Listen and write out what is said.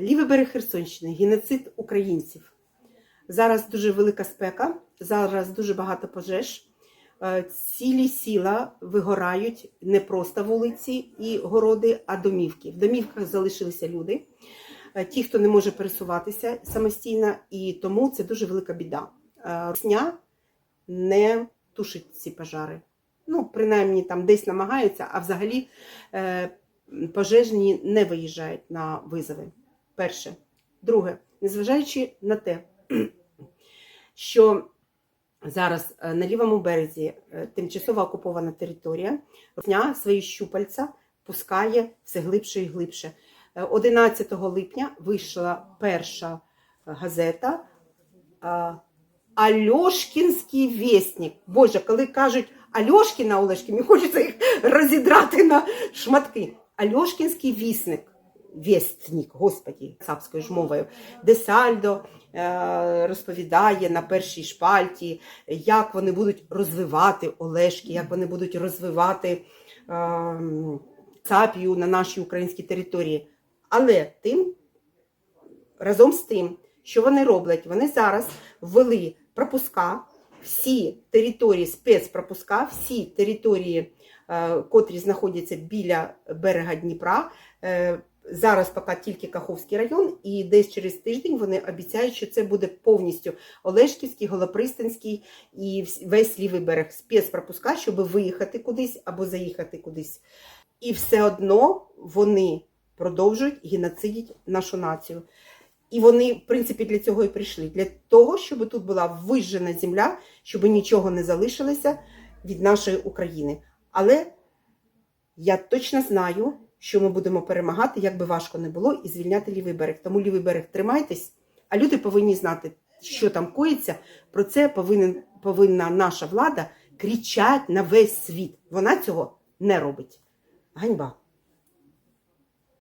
Лівий берег Херсонщини, геноцид українців. Зараз дуже велика спека, зараз дуже багато пожеж. Е, Цілі сіла вигорають не просто вулиці і городи, а домівки. В домівках залишилися люди, е, ті, хто не може пересуватися самостійно, і тому це дуже велика біда. Е, Русня не тушить ці пожари. Ну, принаймні там десь намагаються, а взагалі пожежні не виїжджають на визови. Перше. Друге, незважаючи на те, що зараз е, на лівому березі е, тимчасово окупована територія, Русня свої щупальця пускає все глибше і глибше. Е, 11 липня вийшла перша газета е, Альошкінський вєснік. Боже, коли кажуть Альошкіна Олешки, мені хочеться їх розідрати на шматки. Альошкінський вісник. Вєстнік, господі, цапською ж мовою, де Сальдо е, розповідає на першій шпальті, як вони будуть розвивати Олешки, як вони будуть розвивати е, цапію на нашій українській території. Але тим, разом з тим, що вони роблять, вони зараз ввели пропуска, всі території, спецпропуска, всі території, е, котрі знаходяться біля берега Дніпра. Зараз поки тільки Каховський район, і десь через тиждень вони обіцяють, що це буде повністю Олешківський, Голопристанський і весь лівий берег спецпропуска, щоб виїхати кудись або заїхати кудись. І все одно вони продовжують геноцидити нашу націю. І вони, в принципі, для цього і прийшли. Для того, щоб тут була вижжена земля, щоб нічого не залишилося від нашої України. Але я точно знаю, що ми будемо перемагати, як би важко не було, і звільняти лівий берег. Тому лівий берег тримайтесь, а люди повинні знати, що там коїться. Про це повинен, повинна наша влада кричати на весь світ. Вона цього не робить. Ганьба.